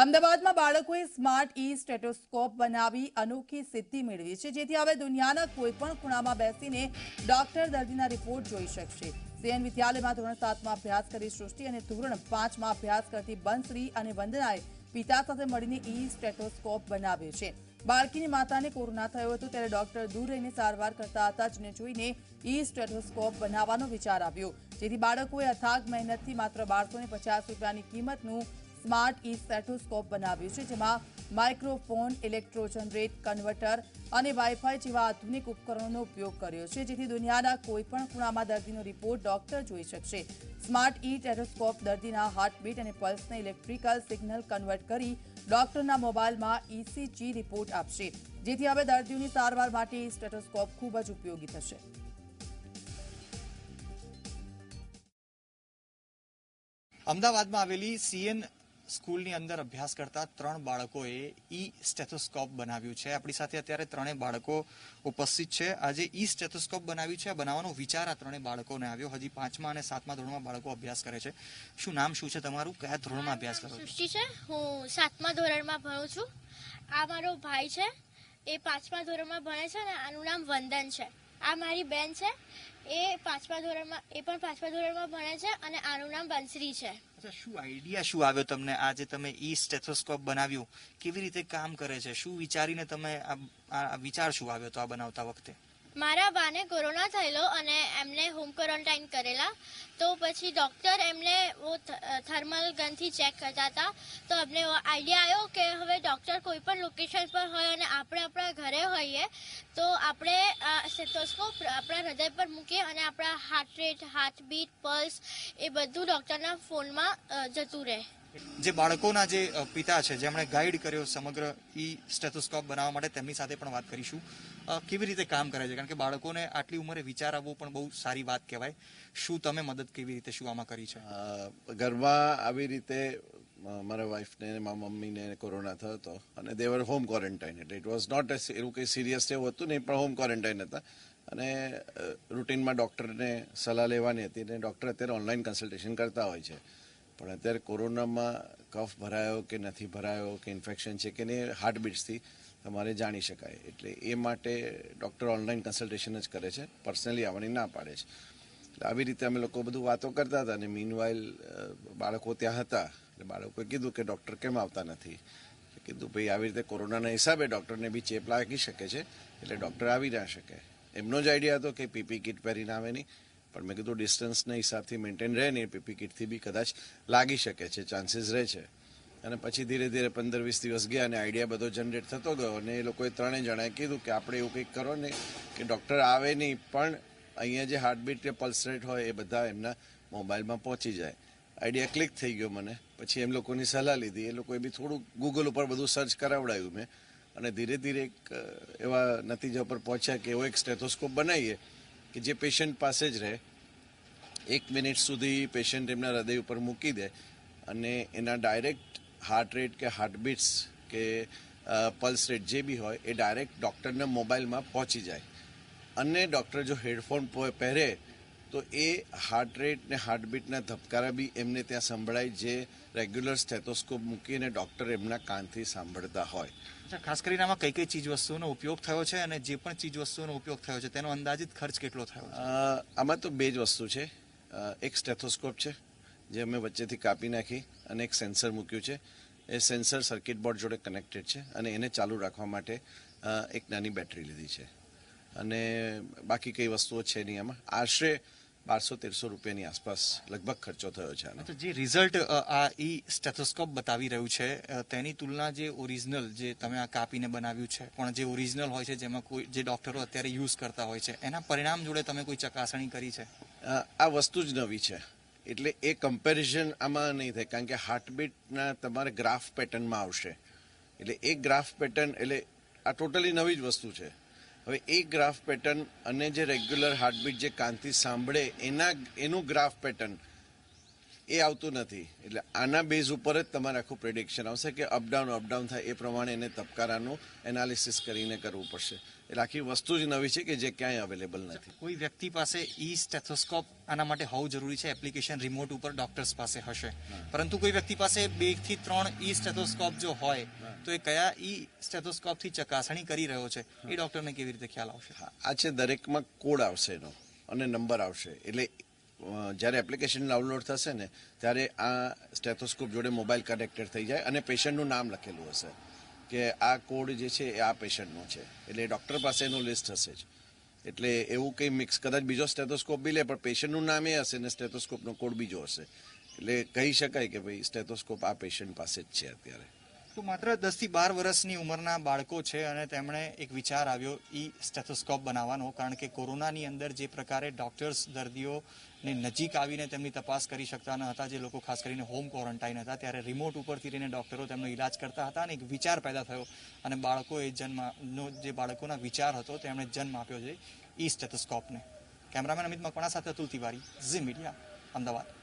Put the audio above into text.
અમદાવાદમાં બાળકોએ સ્માર્ટ ઈ સ્ટેટોસ્કોપ બનાવી અનોખી સિદ્ધિ મેળવી છે. જેથી હવે દુનિયાના કોઈપણ ખૂણામાં બેસીને ડોક્ટર દર્દીના રિપોર્ટ જોઈ શકશે. સીએન વિદ્યાલયમાં ધોરણ સાતમાં અભ્યાસ કરી સૃષ્ટિ અને ધોરણ પાંચમાં અભ્યાસ કરતી બંસરી અને વંદનાએ પિતા સાથે મળીને ઈ સ્ટેટોસ્કોપ બનાવ્યો છે. બાળકીની માતાને કોરોના થયો હતો ત્યારે ડોક્ટર દૂર રહીને સારવાર કરતા હતા, જેને જોઈને ઈ સ્ટેટોસ્કોપ બનાવવાનો વિચાર આવ્યો. જેથી બાળકોએ અથાગ મહેનતથી માત્ર બારસો રૂપિયાની કિંમતનું સ્માર્ટ ઈ સેટોસ્કોપ બનાવ્યું છે, જેમાં માઇક્રોફોન, ઇલેક્ટ્રો જનરેટ, કન્વર્ટર અને વાઇફાઈ જેવા આધુનિક ઉપકરણોનો ઉપયોગ કર્યો છે, જેથી દુનિયાના કોઈપણ ખૂણામાં દર્દીનો રિપોર્ટ ડોક્ટર જોઈ શકશે. સ્માર્ટ ઈ ટેરોસ્કોપ દર્દીના હાર્ટબીટ અને પલ્સને ઇલેક્ટ્રિકલ સિગ્નલ કન્વર્ટ કરી ડોક્ટરના મોબાઈલમાં ઈસીજી રિપોર્ટ આપશે, જેથી હવે દર્દીઓની સારવાર માટે ઈ સ્ટેટોસ્કોપ ખૂબ જ ઉપયોગી થશે. અમદાવાદમાં આવેલી સીએન સ્કૂલની અંદર અભ્યાસ કરતા ત્રણ બાળકોએ ઈ સ્ટેથોસ્કોપ બનાવ્યું છે. આપણી સાથે અત્યારે ત્રણેય બાળકો ઉપસ્થિત છે. આજે ઈ સ્ટેથોસ્કોપ બનાવ્યું છે. આ બનાવવાનો વિચાર આ ત્રણેય બાળકોને આવ્યો. હજી પાંચમા અને સાતમા ધોરણમાં બાળકો અભ્યાસ કરે છે. શું નામ શું છે તમારું? કયા ધોરણમાં અભ્યાસ કરો સૃષ્ટિ છે. હું સાતમા ધોરણમાં ભણું છું. આ મારો ભાઈ છે. એ પાંચમા ધોરણમાં ભણે છે અને આનું નામ વંદન છે. આ મારી બેન છે. એ પાંચમા ધોરણમાં એ પણ પાંચમા ધોરણમાં ભણે છે અને આનું નામ બંસરી છે. અચ્છા, શું આઈડિયા શું આવ્યો તમને આજે તમે ઈ સ્ટેથોસ્કોપ બનાવ્યું? કેવી રીતે કામ કરે છે? શું વિચારીને તમે આ આ વિચાર શું આવ્યો તો આ બનાવતા વખતે? મારા બાને કોરોના થયેલો અને એમને હોમ ક્વોરન્ટાઇન કરેલા. તો પછી ડૉક્ટર એમને વો થર્મલ ગનથી ચેક કરતા હતા. તો અમને આઈડિયા આવ્યો કે હવે ડૉક્ટર કોઈ પણ લોકેશન પર હોય અને આપણે આપણા ઘરે હોઈએ, તો આપણે સ્ટેથોસ્કોપ આપણા હૃદય પર મૂકીએ અને આપણા હાર્ટ રેટ હાર્ટબીટ પલ્સ એ બધું ડૉક્ટરના ફોનમાં જતું રહે. જે બાળકોના જે પિતા છે, જેમણે ગાઈડ કર્યો સમગ્ર ઈ સ્ટેથોસ્કોપ બનાવવા માટે, તેમની સાથે પણ વાત કરીશું. કેવી રીતે કામ કરે છે? કારણ કે બાળકોને આટલી ઉંમરે વિચાર આવવો પણ બહુ સારી વાત કહેવાય. શું તમે મદદ કેવી રીતે શું આમાં કરી છે? ઘરમાં આવી રીતે મારા વાઈફને મારા મમ્મીને કોરોના થયો હતો અને દેવર હોમ ક્વોરન્ટાઇન એટલે ઇટ વોઝ નોટ એવું કંઈ સિરિયસ એવું હતું નહીં, પણ હોમ ક્વોરન્ટાઇન હતા. અને રૂટીનમાં ડૉક્ટરને સલાહ લેવાની હતી અને ડૉક્ટર અત્યારે ઓનલાઈન કન્સલ્ટેશન કરતા હોય છે. પણ અત્યારે કોરોનામાં કફ ભરાયો કે નથી ભરાયો, કે ઇન્ફેક્શન છે કે નહીં હાર્ટબીટ્સથી તમારે જાણી શકાય. એટલે એ માટે ડૉક્ટર ઓનલાઈન કન્સલ્ટેશન જ કરે છે પર્સનલી આવવાની ના પાડે છે. એટલે આવી રીતે અમે લોકો બધું વાતો કરતા હતા અને મીનવાઇલ બાળકો ત્યાં હતા. એટલે બાળકોએ કીધું કે ડૉક્ટર કેમ આવતા નથી? કીધું, ભાઈ આવી રીતે કોરોનાના હિસાબે ડૉક્ટરને બી ચેપ લાગી શકે છે, એટલે ડૉક્ટર આવી ના શકે. એમનો જ આઈડિયા હતો કે પીપી કિટ પહેરીને આવે નહીં. પણ મેં કીધું ડિસ્ટન્સના હિસાબથી મેન્ટેન રહે ને પીપી કિટથી બી કદાચ લાગી શકે છે ચાન્સીસ રહે છે. અને પછી ધીરે ધીરે પંદર વીસ દિવસ ગયા અને આઈડિયા બધો જનરેટ થતો ગયો અને એ લોકોએ ત્રણેય જણાએ કીધું કે આપણે એવું કંઈક કરો ને કે ડૉક્ટર આવે નહીં, પણ અહીંયા જે હાર્ટબીટ કે પલ્સ રેટ હોય એ બધા એમના મોબાઈલમાં પહોંચી જાય. આઈડિયા ક્લિક થઈ ગયો મને. પછી એમ લોકોની સલાહ લીધી. એ લોકોએ બી થોડું ગૂગલ ઉપર બધું સર્ચ કરાવડાવ્યું મેં. અને ધીરે ધીરે એક એવા નતીજા પર પહોંચ્યા કે એવો એક સ્ટેથોસ્કોપ બનાવીએ. કે જે પેશન્ટ પાસે જ રહે, એક મિનિટ સુધી પેશન્ટ એમના હૃદય ઉપર મૂકી દે અને એના ડાયરેક્ટ હાર્ટ રેટ કે હાર્ટબીટ્સ કે પલ્સ રેટ જે બી હોય, એ ડાયરેક્ટ ડૉક્ટરના મોબાઈલમાં પહોંચી જાય. અને ડૉક્ટર જો હેડફોન પહેરે તો એ હાર્ટ રેટ ને હાર્ટબીટના ધબકારા બી એમને ત્યાં સંભળાય જે રેગ્યુલર સ્ટેથોસ્કોપ મૂકીને ડૉક્ટર એમના કાનથી સાંભળતા હોય. ખાસ કરીને આમાં કઈ કઈ ચીજ વસ્તુઓનો ઉપયોગ થયો છે અને જે પણ ચીજ વસ્તુઓનો ઉપયોગ થયો છે તેનો અંદાજિત ખર્ચ કેટલો થયો આમાં તો બે જ વસ્તુ છે. એક સ્ટેથોસ્કોપ છે જે અમે વચ્ચેથી કાપી નાખી અને એક સેન્સર મૂક્યું છે. એ સેન્સર સર્કિટ બોર્ડ જોડે કનેક્ટેડ છે અને એને ચાલુ રાખવા માટે એક નાની બેટરી લીધી છે. અને બાકી કઈ વસ્તુઓ છે નહીં આમાં. આશરે બારસો તેરસો રૂપિયાની આસપાસ લગભગ ખર્ચો થયો છે આનો. જે રિઝલ્ટ આ ઈ સ્ટેથોસ્કોપ બતાવી રહ્યું છે તેની તુલના જે ઓરિજિનલ જે તમે આ કાપીને બનાવ્યું છે પણ જે ઓરિજિનલ હોય છે જેમાં કોઈ જે ડોક્ટરો અત્યારે યુઝ કરતા હોય છે એના પરિણામ જોડે તમે કોઈ ચકાસણી કરી છે? આ વસ્તુ જ નવી છે. એટલે એ કમ્પેરિઝન આમાં નહીં થાય કારણ કે હાર્ટબીટના તમારે ગ્રાફ પેટર્નમાં આવશે. એટલે એ ગ્રાફ પેટર્ન એટલે આ ટોટલી નવી જ વસ્તુ છે. હવે એ ગ્રાફ પેટર્ન અને જે રેગ્યુલર હાર્ટબીટ જે કાનથી સાંભળે એના, એનું ગ્રાફ પેટર્ન એ આવતું નથી. એટલે આના બેઝ ઉપર જ તમારે આખું પ્રિડિક્શન આવશે કે અપડાઉન અપડાઉન થાય. એ પ્રમાણે એને તબકારાનું એનાલિસિસ કરીને કરવું પડશે. એટલે આખી વસ્તુ જ નવી છે કે જે ક્યાંય અવેલેબલ નથી. કોઈ વ્યક્તિ પાસે ઈ સ્ટેથોસ્કોપ આના માટે હોવું જરૂરી છે? એપ્લિકેશન રિમોટ ઉપર ડોક્ટર્સ પાસે હશે. પરંતુ કોઈ વ્યક્તિ પાસે બેથી ત્રણ ઈ સ્ટેથોસ્કોપ જો હોય તો એ કયા ઈ સ્ટેથોસ્કોપથી ચકાસણી કરી રહ્યો છે? એ ડોક્ટરને કેવી રીતે ખ્યાલ આવશે? આ છે દરેકમાં કોડ આવશે એનો અને નંબર આવશે. એટલે જ્યારે એપ્લિકેશન ડાઉનલોડ થશે ને, ત્યારે આ સ્ટેથોસ્કોપ જોડે મોબાઈલ કનેક્ટેડ થઈ જાય અને પેશન્ટનું નામ લખેલું હશે કે આ કોડ જે છે એ આ પેશન્ટનો છે. એટલે ડૉક્ટર પાસે એનું લિસ્ટ હશે જ. એટલે એવું કંઈ મિક્સ કદાચ બીજો સ્ટેથોસ્કોપ બી લે, પણ પેશન્ટનું નામ એ હશે ને સ્ટેથોસ્કોપનો કોડ બીજો હશે. એટલે કહી શકાય કે ભાઈ સ્ટેથોસ્કોપ આ પેશન્ટ પાસે જ છે અત્યારે. તો માત્ર દસથી બાર વર્ષની ઉંમરના બાળકો છે અને તેમણે એક વિચાર આવ્યો, ઈ સ્ટેથોસ્કોપ બનાવવાનો, કારણ કે કોરોનાની અંદર જે પ્રકારે ડોક્ટર્સ દર્દીઓને નજીક આવીને તેમની તપાસ કરી શકતા ન હતા, જે લોકો ખાસ કરીને હોમ ક્વોરન્ટાઇન હતા, ત્યારે રિમોટ ઉપરથી રહીને ડોક્ટરો તેમનો ઈલાજ કરતા હતા અને એક વિચાર પેદા થયો. અને બાળકોએ જન્મનો, જે બાળકોના વિચાર હતો, તેમણે જન્મ આપ્યો છે ઈ સ્ટેથોસ્કોપને. કેમેરામેન અમિત મકવાણા સાથે અતુલ તિવારી, ઝી મીડિયા, અમદાવાદ.